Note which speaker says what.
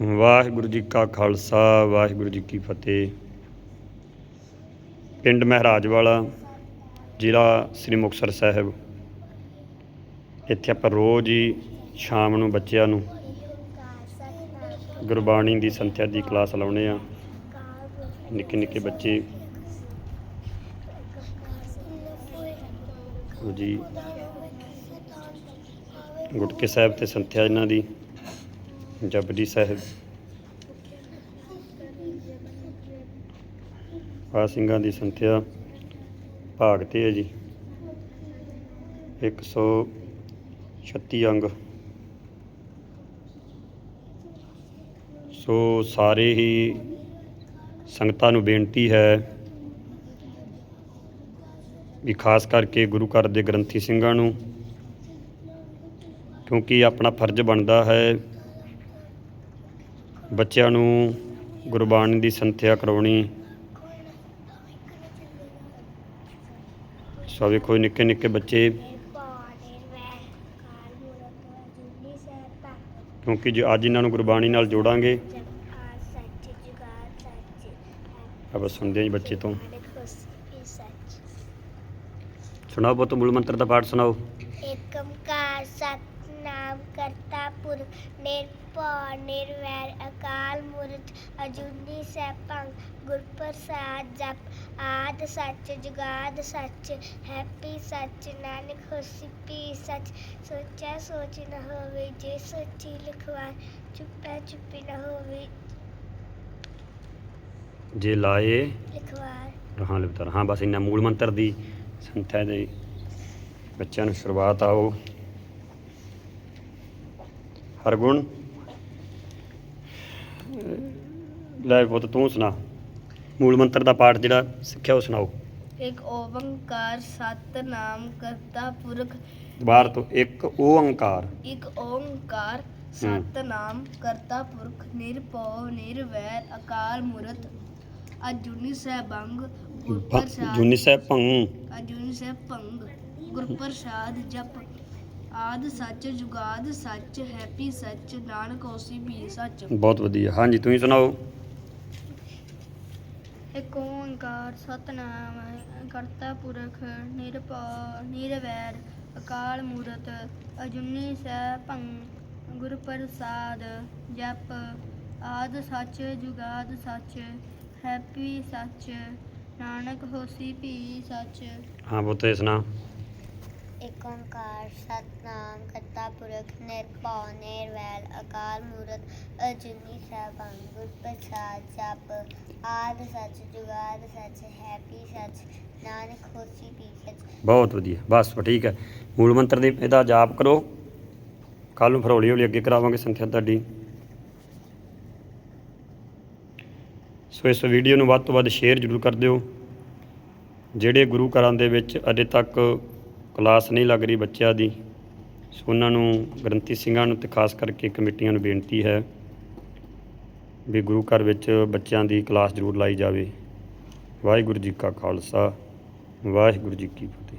Speaker 1: ਵਾਹਿਗੁਰੂ ਜੀ ਕਾ ਖਾਲਸਾ, ਵਾਹਿਗੁਰੂ ਜੀ ਕੀ ਫਤਿਹ। ਪਿੰਡ ਮਹਿਰਾਜ ਵਾਲਾ ਜ਼ਿਲ੍ਹਾ ਸ੍ਰੀ ਮੁਕਤਸਰ ਸਾਹਿਬ। ਇੱਥੇ ਆਪਾਂ ਰੋਜ਼ ਹੀ ਸ਼ਾਮ ਨੂੰ ਬੱਚਿਆਂ ਨੂੰ ਗੁਰਬਾਣੀ ਦੀ ਸੰਥਿਆ ਦੀ ਕਲਾਸ ਲਾਉਣੇ ਆ ਨਿੱਕੇ ਨਿੱਕੇ ਬੱਚੇ। ਜੀ ਗੁਟਕੇ ਸਾਹਿਬ ਤੇ ਸੰਥਿਆ ਇਹਨਾਂ ਦੀ। ਜਪਜੀ ਸਾਹਿਬ। ਆ ਸਿੰਘਾਂ ਦੀ ਸੰਥਿਆ ਭਾਗ ਤੇ ਹੈ ਜੀ। 136 ਅੰਗ। ਸੋ ਸਾਰੇ ਹੀ ਸੰਗਤਾਂ ਨੂੰ ਬੇਨਤੀ ਹੈ ਵੀ ਖਾਸ ਕਰਕੇ ਗੁਰੂ ਘਰ ਦੇ ਗ੍ਰੰਥੀ ਸਿੰਘਾਂ ਨੂੰ, ਕਿਉਂਕਿ ਆਪਣਾ ਫਰਜ਼ ਬਣਦਾ ਹੈ ਬੱਚਿਆਂ ਨੂੰ ਗੁਰਬਾਣੀ ਦੀ ਸੰਥਿਆ ਕਰਾਉਣੀ। ਸੋ ਵੇਖੋ, ਨਿੱਕੇ ਨਿੱਕੇ ਬੱਚੇ। ਕਿਉਂਕਿ ਜੇ ਅੱਜ ਇਹਨਾਂ ਨੂੰ ਗੁਰਬਾਣੀ ਨਾਲ ਜੋੜਾਂਗੇ ਆਪਾਂ ਸੁਣਦੇ ਹਾਂ ਜੀ ਬੱਚੇ ਤੋਂ। ਸੁਣਾਓ ਪੁੱਤ, ਮੂਲ ਮੰਤਰ ਦਾ ਪਾਠ ਸੁਣਾਓ।
Speaker 2: ਏਕਮਕਾਰ ਸਤਨਾਮ ਕਰਤਾ ਪੁਰਖ ਨਿਰਭਉ ਨਿਰਵੈਰ ਅਕਾਲ ਮੂਰਤ ਅਜੂਨੀ ਸੈਭੰ ਗੁਰ ਪ੍ਰਸਾਦ ਜਪ ਆਦ ਸੱਚ ਜੁਗਾਦ ਸੱਚ ਹੈਪੀ ਸੱਚ ਨਾਨਕ ਹੋਸੀ ਪੀ ਸੱਚ ਸੋਚਿਆ ਸੋਚ ਨ ਹੋਵੇ ਜੇ ਸੋਚੀ ਲਿਖਵਾ ਚੁੱਪੈ ਚੁੱਪੀ ਨ ਹੋਵੇ।
Speaker 1: ਜੇ ਲਾਏ
Speaker 2: ਲਿਖਵਾ
Speaker 1: ਰਹਾਂ ਲਿਵਤਰ ਹਾਂ ਬਸ ਇੰਨਾ ਮੂਲ ਮੰਤਰ ਦੀ ਸੰਥਿਆ ਦੇ ਬੱਚਿਆਂ ਨੂੰ ਸ਼ੁਰੂਆਤ ਆਓ। ਹਰਗੁਣ ਲੈ ਪੁੱਤ ਤੂੰ ਸੁਣਾ। ਮੂਲ ਮੰਤਰ ਦਾ ਪਾਠ ਜਿਹੜਾ ਸਿੱਖਿਆ ਉਹ ਸੁਣਾਓ।
Speaker 2: ਇੱਕ ਓੰਕਾਰ ਸਤਨਾਮ ਕਰਤਾ ਪੁਰਖ।
Speaker 1: ਬਾਹਰ ਤੋਂ ਇੱਕ ਓੰਕਾਰ
Speaker 2: ਇੱਕ ਓੰਕਾਰ ਸਤਨਾਮ ਕਰਤਾ ਪੁਰਖ। ਨਿਰਭਉ ਨਿਰਵੈਰ ਅਕਾਲ ਮੂਰਤ। ਅਜੂਨੀ ਸੈਭੰਗ ਗੁਰ ਪ੍ਰਸਾਦ
Speaker 1: ਜੁਨੀ ਸਾਹਿਬ ਭੰਗ
Speaker 2: ਅਜੂਨੀ ਸੈਭੰਗ ਗੁਰ ਪ੍ਰਸਾਦ ਜਪ। ਆਦ ਸੱਚ ਜੁਗਾਦ ਸੱਚ ਹੈਪੀ ਸੱਚ ਨਾਨਕ ਹੋਸੀ ਵੀ ਸੱਚ।
Speaker 1: ਬਹੁਤ ਵਧੀਆ। ਹਾਂਜੀ ਤੁਸੀਂ ਸੁਣਾਓ?
Speaker 2: ਇੱਕ ਓੰਕਾਰ ਸਤਨਾਮ ਕਰਤਾ ਪੁਰਖ ਨਿਰਭਉ ਨਿਰਵੈਰ ਅਕਾਲ ਮੂਰਤ ਅਜੂਨੀ ਸੈਭੰ ਗੁਰ ਪ੍ਰਸਾਦ ਜਪ ਆਦ ਸੱਚ ਜੁਗਾਦ ਸੱਚ ਹੈਪੀ ਸੱਚ ਨਾਨਕ ਹੋਸੀ ਭੀ ਸੱਚ।
Speaker 1: ਹਾਂ ਇਹ ਸੁਣਾ।
Speaker 2: ਇੱਕ ਓੰਕਾਰ ਸਤਨਾਮ ਕਰਤਾ ਪੁਰਖ ਨਿਰਭਉ ਨਿਰਵੈਰ ਅਕਾਲ ਮੂਰਤ, ਅਜੂਨੀ ਸੈਭੰ ਗੁਰ ਪ੍ਰਸਾਦ ਜਪ ਆਦ ਸੱਚ, ਜੁਗਾਦ ਸੱਚ, ਹੈਪੀ ਸੱਚ, ਨਾਨਕ ਹੋਸੀ ਵੀ ਸੱਚ।
Speaker 1: ਬਹੁਤ ਵਧੀਆ, ਬਸ ਠੀਕ ਹੈ। ਮੂਲ ਮੰਤਰ ਦੇ ਇਹਦਾ ਜਾਪ ਕਰੋ। ਕੱਲ ਨੂੰ ਫਿਰ ਹੌਲੀ ਹੌਲੀ ਅੱਗੇ ਕਰਾਵਾਂਗੇ ਸੰਖਿਆ ਤੁਹਾਡੀ। ਸੋ ਇਸ ਵੀਡੀਓ ਨੂੰ ਵੱਧ ਤੋਂ ਵੱਧ ਸ਼ੇਅਰ ਜ਼ਰੂਰ ਕਰ ਦਿਓ। ਜਿਹੜੇ ਗੁਰੂ ਘਰਾਂ ਦੇ ਵਿੱਚ ਅਜੇ ਤੱਕ ਕਲਾਸ ਨਹੀਂ ਲੱਗ ਰਹੀ ਬੱਚਿਆਂ ਦੀ। ਸੋ ਉਹਨਾਂ ਨੂੰ ਗ੍ਰੰਥੀ ਸਿੰਘਾਂ ਨੂੰ ਤੇ ਖਾਸ ਕਰਕੇ ਕਮੇਟੀਆਂ ਨੂੰ ਬੇਨਤੀ ਹੈ ਵੀ ਗੁਰੂ ਘਰ ਵਿੱਚ ਬੱਚਿਆਂ ਦੀ ਕਲਾਸ ਜ਼ਰੂਰ ਲਾਈ ਜਾਵੇ। ਵਾਹਿਗੁਰੂ ਜੀ ਕਾ ਖਾਲਸਾ, ਵਾਹਿਗੁਰੂ ਜੀ ਕੀ ਫਤਿਹ।